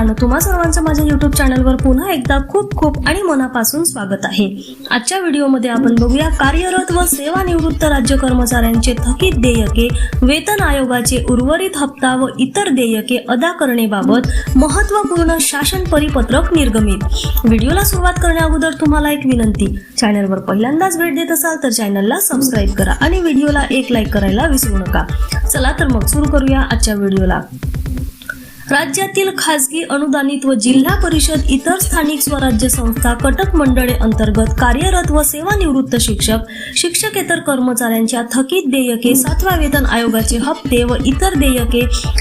मित्रांनो तुम्हा सर्वांचं माझ्या युट्यूब चॅनलवर पुन्हा एकदा खूप खूप आणि मनापासून स्वागत आहे. आजच्या व्हिडिओमध्ये आपण बघूया कार्यरत व सेवानिवृत्त राज्य कर्मचाऱ्यांचे थकीत देयके वेतन आयोगाचे उर्वरित हप्ता व इतर देयके अदा करणेबाबत महत्त्वपूर्ण शासन परिपत्रक निर्गमित. व्हिडिओला सुरुवात करण्या अगोदर तुम्हाला एक विनंती चॅनलवर पहिल्यांदाच भेट देत असाल तर चॅनलला सबस्क्राईब करा आणि व्हिडिओला एक लाईक करायला विसरू नका. चला तर मग सुरू करूया आजच्या व्हिडिओला. राज्यातील खासगी अनुदानित व जिल्हा परिषद इतर स्थानिक स्वराज्य संस्था कटक मंडळे अंतर्गत कार्यरत व सेवानिवृत्त शिक्षक शिक्षकेतर कर्मचाऱ्यांच्या थकीत देयके सातव्या वेतन आयोगाचे हप्ते व इतर देयके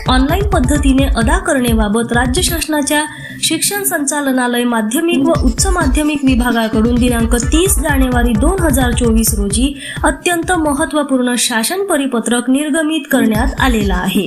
ऑनलाईन पद्धतीने अदा करण्याबाबत राज्य शासनाच्या शिक्षण संचालनालय माध्यमिक व उच्च माध्यमिक विभागाकडून दिनांक तीस जानेवारी दोन हजार चोवीस रोजी अत्यंत महत्त्वपूर्ण शासन परिपत्रक निर्गमित करण्यात आलेला आहे.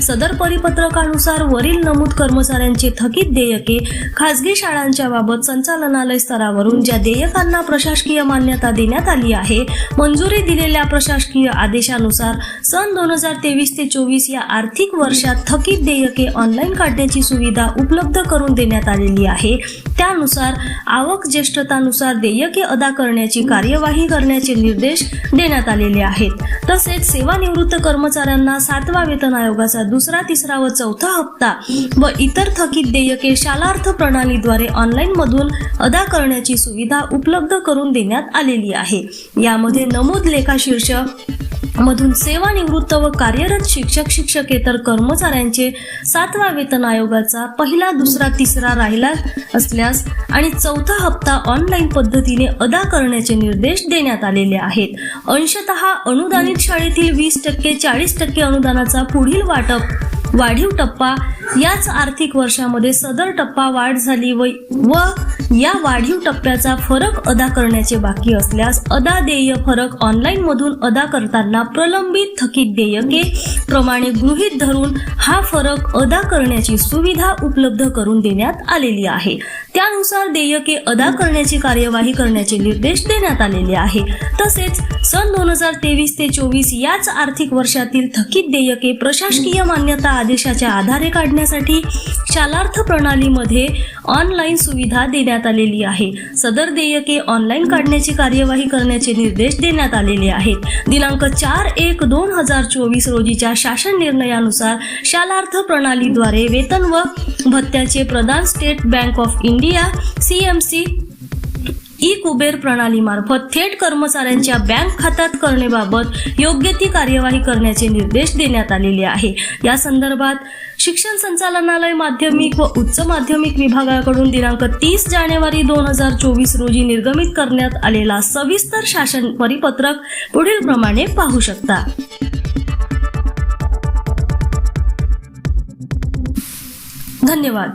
सदर परिपत्रकानुसार वरील नमूद कर्मचाऱ्यांचे थकीत देयके खासगी शाळांच्या बाबत संचालनालय स्तरावरून ज्या देयकांना प्रशासकीय मान्यता देण्यात आली आहे मंजुरी दिलेल्या प्रशासकीय आदेशानुसार सन दोन हजार तेवीस ते चोवीस या आर्थिक वर्षात थकीत देयके ऑनलाईन काढण्याची सुविधा उपलब्ध करून देण्यात आलेली आहे. त्यानुसार आवक ज्येष्ठतानुसार देयके अदा करण्याची कार्यवाही करण्याचे निर्देश देण्यात आलेले आहेत. तसेच सेवानिवृत्त कर्मचाऱ्यांना सातवा वेतन आयोगाचा दुसरा तिसरा व चौथा हप्ता व इतर थकीत देयके शालार्थ प्रणालीद्वारे ऑनलाईनमधून अदा करण्याची सुविधा उपलब्ध करून देण्यात आलेली आहे. यामध्ये नमूद लेखा शीर्षक मधून सेवानिवृत्त व कार्यरत शिक्षक शिक्षकेतर कर्मचाऱ्यांचे सातवा वेतन आयोगाचा पहिला दुसरा तिसरा राहिला असल्यास आणि चौथा हप्ता ऑनलाईन पद्धतीने अदा करण्याचे निर्देश देण्यात आलेले आहेत. अंशतः अनुदानित शाळेतील वीस टक्के चाळीस टक्के अनुदानाचा पुढील वाटप वाढीव टप्पा याच आर्थिक वर्षामध्ये सदर टप्पा वाढ झाली व व या वाढीव टप्प्याचा फरक अदा करण्याचे बाकी असल्यास अदा देय फरक ऑनलाईन मधून अदा करताना प्रलंबित थकीत देयके प्रमाणे गृहीत धरून हा फरक अदा करण्याची सुविधा उपलब्ध करून देण्यात आलेली आहे. त्यानुसार देयके अदा करण्याची कार्यवाही करण्याचे निर्देश देण्यात आलेले आहे. तसेच सन दोन हजार तेवीस ते चोवीस याच आर्थिक वर्षातील थकीत देयके प्रशासकीय मान्यता आदेशाच्या आधारे काढण्यासाठी शालार्थ प्रणालीमध्ये ऑनलाईन सुविधा देण्यात आलेली आहे. सदर देयके ऑनलाईन काढण्याची कार्यवाही करण्याचे निर्देश देण्यात आलेले आहेत. दिनांक चार एक दोन हजार चोवीस रोजीच्या शासन निर्णयानुसार शालार्थ प्रणालीद्वारे वेतन व भत्त्याचे प्रदान State Bank of India India CMC e Kuber प्रणालीमार्फत थेट कर्मचाऱ्यांच्या बँक खात्यात करण्याबाबत योग्य ती कार्यवाही करण्याचे निर्देश देण्यात आलेले आहे. या संदर्भात शिक्षण संचालनालय माध्यमिक व उच्च माध्यमिक विभागाकडून दिनांक तीस जानेवारी दोन हजार चोवीस रोजी निर्गमित करण्यात आलेला सविस्तर शासन परिपत्रक पुढील प्रमाणे पाहू शकता. धन्यवाद.